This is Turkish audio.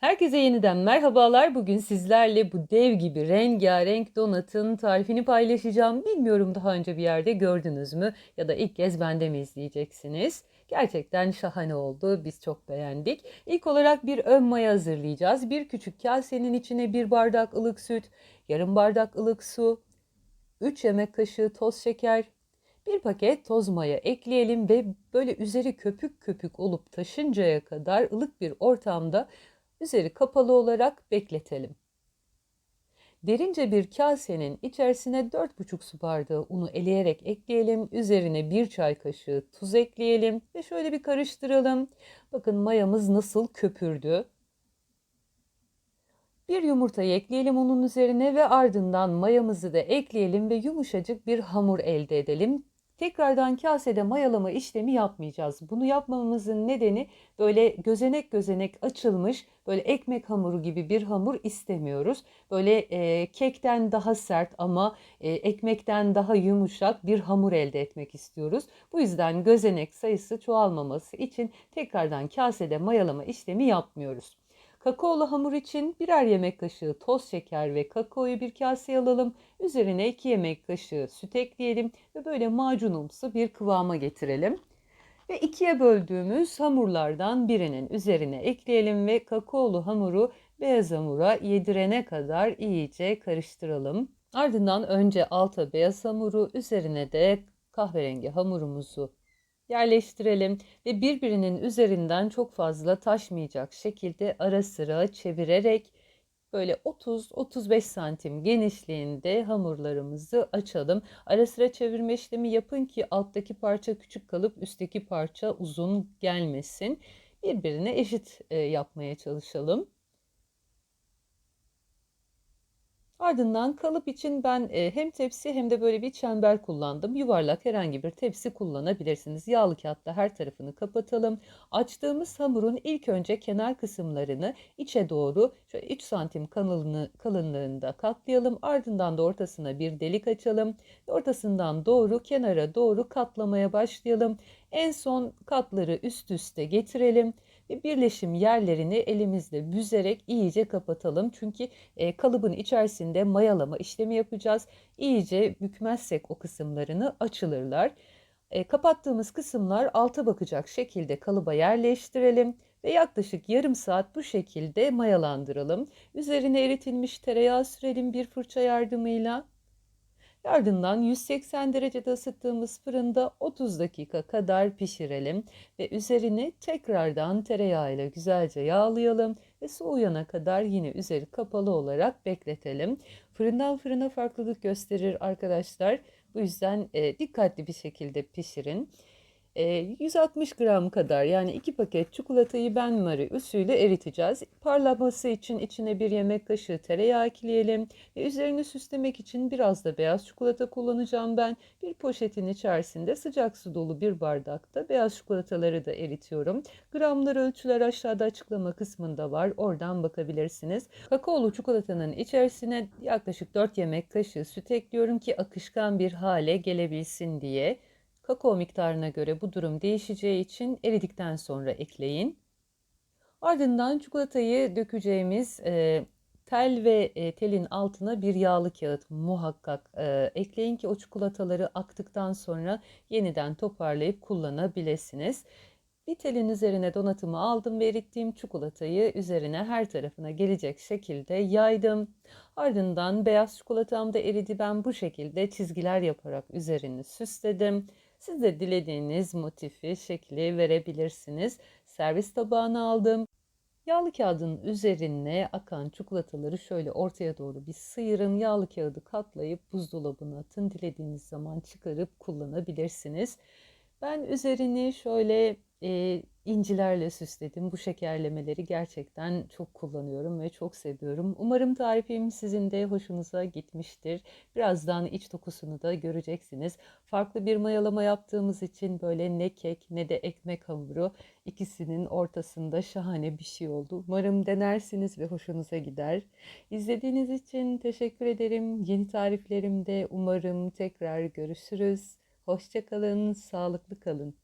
Herkese yeniden merhabalar. Bugün sizlerle bu dev gibi rengarenk donatın tarifini paylaşacağım. Bilmiyorum daha önce bir yerde gördünüz mü ya da ilk kez bende mi izleyeceksiniz? Gerçekten şahane oldu. Biz çok beğendik. İlk olarak bir ön maya hazırlayacağız. Bir küçük kasenin içine bir bardak ılık süt, yarım bardak ılık su, 3 yemek kaşığı toz şeker, bir paket toz maya ekleyelim ve böyle üzeri köpük köpük olup taşıncaya kadar ılık bir ortamda üzeri kapalı olarak bekletelim. Derince bir kasenin içerisine 4,5 su bardağı unu eleyerek ekleyelim. Üzerine 1 çay kaşığı tuz ekleyelim ve şöyle bir karıştıralım. Bakın mayamız nasıl köpürdü. Bir yumurtayı ekleyelim onun üzerine ve ardından mayamızı da ekleyelim ve yumuşacık bir hamur elde edelim. Tekrardan kasede mayalama işlemi yapmayacağız. Bunu yapmamızın nedeni böyle gözenek gözenek açılmış böyle ekmek hamuru gibi bir hamur istemiyoruz. Böyle e, kekten daha sert ama e, ekmekten daha yumuşak bir hamur elde etmek istiyoruz. Bu yüzden gözenek sayısı çoğalmaması için tekrardan kasede mayalama işlemi yapmıyoruz. Kakaolu hamur için birer yemek kaşığı toz şeker ve kakaoyu bir kaseye alalım. Üzerine 2 yemek kaşığı süt ekleyelim ve böyle macunumsu bir kıvama getirelim. Ve ikiye böldüğümüz hamurlardan birinin üzerine ekleyelim ve kakaolu hamuru beyaz hamura yedirene kadar iyice karıştıralım. Ardından önce alta beyaz hamuru üzerine de kahverengi hamurumuzu yerleştirelim ve birbirinin üzerinden çok fazla taşmayacak şekilde ara sıra çevirerek böyle 30-35 santim genişliğinde hamurlarımızı açalım. Ara sıra çevirme işlemi yapın ki alttaki parça küçük kalıp üstteki parça uzun gelmesin. Birbirine eşit yapmaya çalışalım. Ardından kalıp için ben e, hem tepsi hem de böyle bir çember kullandım. Yuvarlak herhangi bir tepsi kullanabilirsiniz. Yağlı kağıtla her tarafını kapatalım. Açtığımız hamurun ilk önce kenar kısımlarını içe doğru şöyle 3 santim kalınlığı, kalınlığında katlayalım. Ardından da ortasına bir delik açalım. Ortasından doğru kenara doğru katlamaya başlayalım. En son katları üst üste getirelim birleşim yerlerini elimizle büzerek iyice kapatalım. Çünkü e, kalıbın içerisinde mayalama işlemi yapacağız. İyice bükmezsek o kısımlarını açılırlar. E, kapattığımız kısımlar alta bakacak şekilde kalıba yerleştirelim ve yaklaşık yarım saat bu şekilde mayalandıralım. Üzerine eritilmiş tereyağı sürelim bir fırça yardımıyla. Ardından 180 derecede ısıttığımız fırında 30 dakika kadar pişirelim ve üzerini tekrardan tereyağıyla güzelce yağlayalım ve soğuyana kadar yine üzeri kapalı olarak bekletelim. Fırından fırına farklılık gösterir arkadaşlar. Bu yüzden e, dikkatli bir şekilde pişirin. 160 gram kadar yani 2 paket çikolatayı benmari usulü eriteceğiz. Parlaması için içine bir yemek kaşığı tereyağı ekleyelim. Ve üzerini süslemek için biraz da beyaz çikolata kullanacağım ben. Bir poşetin içerisinde sıcak su dolu bir bardakta beyaz çikolataları da eritiyorum. Gramlar ölçüler aşağıda açıklama kısmında var. Oradan bakabilirsiniz. Kakaolu çikolatanın içerisine yaklaşık 4 yemek kaşığı süt ekliyorum ki akışkan bir hale gelebilsin diye. Kakao miktarına göre bu durum değişeceği için eridikten sonra ekleyin. Ardından çikolatayı dökeceğimiz e, tel ve e, telin altına bir yağlı kağıt muhakkak e, ekleyin ki o çikolataları aktıktan sonra yeniden toparlayıp kullanabilirsiniz. Bir telin üzerine donatımı aldım ve erittiğim çikolatayı üzerine her tarafına gelecek şekilde yaydım. Ardından beyaz çikolatam da eridi. Ben bu şekilde çizgiler yaparak üzerini süsledim. Siz de dilediğiniz motifi, şekli verebilirsiniz. Servis tabağına aldım. Yağlı kağıdın üzerine akan çikolataları şöyle ortaya doğru bir sıyırın. Yağlı kağıdı katlayıp buzdolabına atın. Dilediğiniz zaman çıkarıp kullanabilirsiniz. Ben üzerini şöyle e, incilerle süsledim. Bu şekerlemeleri gerçekten çok kullanıyorum ve çok seviyorum. Umarım tarifim sizin de hoşunuza gitmiştir. Birazdan iç dokusunu da göreceksiniz. Farklı bir mayalama yaptığımız için böyle ne kek ne de ekmek hamuru ikisinin ortasında şahane bir şey oldu. Umarım denersiniz ve hoşunuza gider. İzlediğiniz için teşekkür ederim. Yeni tariflerimde umarım tekrar görüşürüz. Hoşçakalın, sağlıklı kalın.